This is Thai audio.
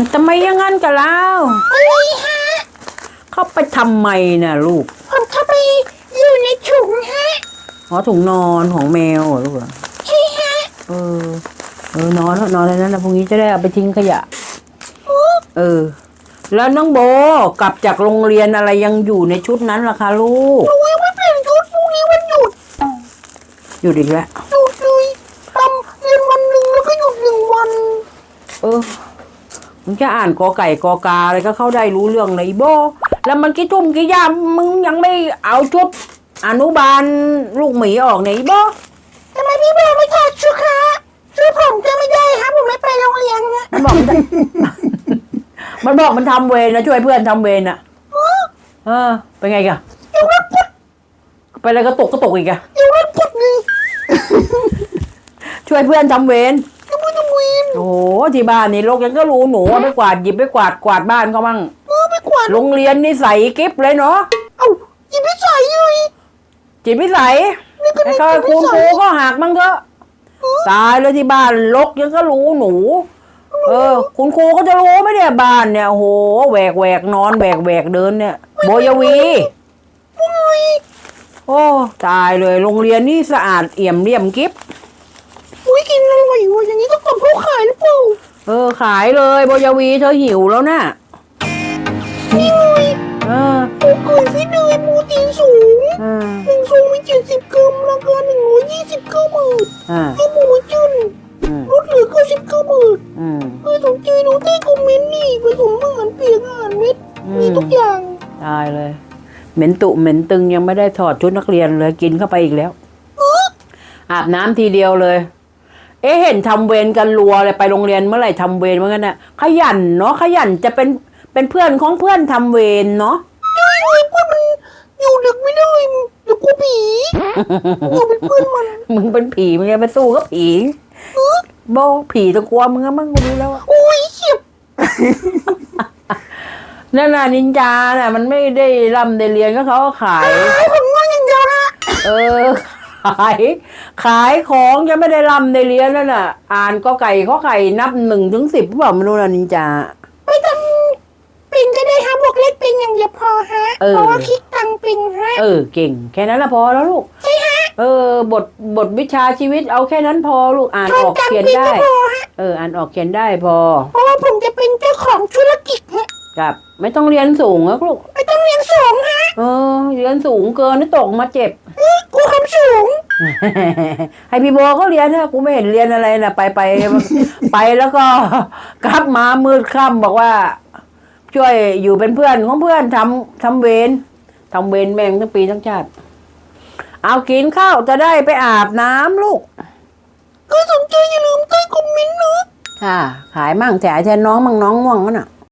มันจะไม่อยังงั้นกับเราอะไรฮะเข้าไปทำไมน่ะลูก ผมเข้าไปอยู่ในถุงฮะอ๋อถุงนอนของแมวเหรอลูกเหรอใช่ฮะเออ เออนอนเถอะนอนในนั้นนะพรุ่งนี้จะได้เอาไปทิ้งขยะเออ แล้วน้องโบกลับจากโรงเรียนอะไรยังอยู่ในชุดนั้นล่ะคะลูก หนูยังไม่เปลี่ยนชุดพรุ่งนี้วันหยุดอยู่อีกแล้วหยุดเลยทำเรียนวันหนึ่งแล้วก็หยุดหนึ่งวัน เออ มึงจะอ่านกอไก่กอกาอะไรก็เข้าได้รู้เรื่องเลยอีโบ แล้วมันกี่ทุ่มกี่ยามมึงยังไม่เอาชุดอนุบาลลูกหมีออกเนี่ยอีโบทำไมพี่เบลไม่ถอดชุดคะชุดผมก็ไม่ได้ครับผมไม่ไปโรงเรียนนะมันบอกมัน มันบอกมันทำเวรนะช่วยเพื่อนทำเวรน่ะเออเป็นไงกะเดี๋ยวว่าพุดไปอะไรก็ตกก็ตกอีกอะเดี๋ยวว่าพุดเลย ช่วยเพื่อนทำเวรก็ไม่ต้องวิน โอ้โหที่บ้านนี่โลกยังก็รู้หนูเอาไปกวาดหยิบไปกวาดกวาดบ้านเขามั่งเออไม่กวาดโรงเรียนนี่ใส่กิฟเลยเนาะเอ้าหยิบไปใส่เลยจิตวิสัยนี่ก็ไอ้ไม่ก็หยิบคูไปณคใส่รูก็หักมั่งเถอะตายเลยที่บ้านลกยังก็รู้หนู เออ คุณครูก็จะรู้ไหมเนี่ยบ้านเนี่ยโอ้โหแหวกแหวกนอนแหวกแหวกเดินเนี่ยโบยวีอุ้ยโอ้ตายเลยโรงเรียนนี่สะอาดเอี่ยมเลี่ยมกิฟอุ้ย กินอร่อยวะอย่างนี้ต้องกดเขาขายหรือเปล่าเออขายเลยโบยวีเธอหิวแล้วน่ะนี่เลยเออปูเกยฟิตเนยโปรตีนสูงเออหนึ่งซองมีเจ็ดสิบกรัมราคาหนึ่งร้อยยี่สิบเก้าบาทอ่าข้าวหมูจุนอืมลดเหลือเก้าสิบเก้าบาทอืมเพื่อสนใจดูใต้คอมเมนต์นี่ผสมอาหารเปียกอาหารเม็ดอืมีมทุกอย่างตายเลย เหม็นตุเหม็นตึงยังไม่ได้ถอดชุดนักเรียนเลยกินเข้าไปอีกแล้วเอออาบน้ำทีเดียวเลย เอ๊ะเห็นทำเวรกันรัวเลยไปโรงเรียนเมื่อไหร่ทำเวรเหมือนกันน่ะขยันเนาะขยันจะเป็นเป็นเพื่อนของเพื่อนทำเวรเนาะใช่เลยเพื่อนมันอยู่ดึกไม่ได้เดี๋ยวกลัวผีอยู่เป็นเพื่อนมันมึงเป็นผีมึงจะไปสู้กับผีเออโบผีตะกลัวมึงอะมึงกูรู้แล้วอะโอ้ยเขียบนั่นน่ะนินจาน่ะ มันไม่ได้ร่ำได้เรียนก็เขาก็ขายไอ้ผมง่วงอย่างเดียวนะเออขาย ขายของจะไม่ได้ร่ำได้เรียนแล้วน่ะ อ่านก็ไก่ข้อไก่นับหนึ่งถึงสิบเปล่าไม่รู้นะนินจาไม่ต้องเป็นก็ได้ฮะบวกเลขเป็นอย่างเดียวพอฮะเออ เพราะว่าคิดตังค์เป็นฮะเออเก่ง แค่นั้นละพอแล้วลูก ใช่ฮะเออบทบทวิชาชีวิตเอาแค่นั้นพอลูกอ่านออกทำตังเขียนค์เป็นได้ ก็พอฮะเออ อ่านออกเขียนได้พอเพราะว่าผมจะเป็นเจ้าของธุรกิจฮะกับ ไม่ต้องเรียนสูงนะลูก ไม่ต้องเรียนสูงฮะ เออเรียนสูงเกินนี่ตกมาเจ็บเอ้ยกลัวความสูง ให้พี่โบเขาเรียนเถอะกูไม่เห็นเรียนอะไรนะไปไปไปแล้วก็กลับมามืดค่ำบอกว่า ช่วยอยู่เป็นเพื่อนของเพื่อนทำทำเวรทำเวรแม่งทั้งปีทั้งชาติ เอากินข้าวจะได้ไปอาบน้ำลูก ก็สนใจอย่าลืมใต้คอมเมนต์นะค่ะ ขายมั่งแต่แทนน้องมั่งน้องง่วงนั่นน่ะ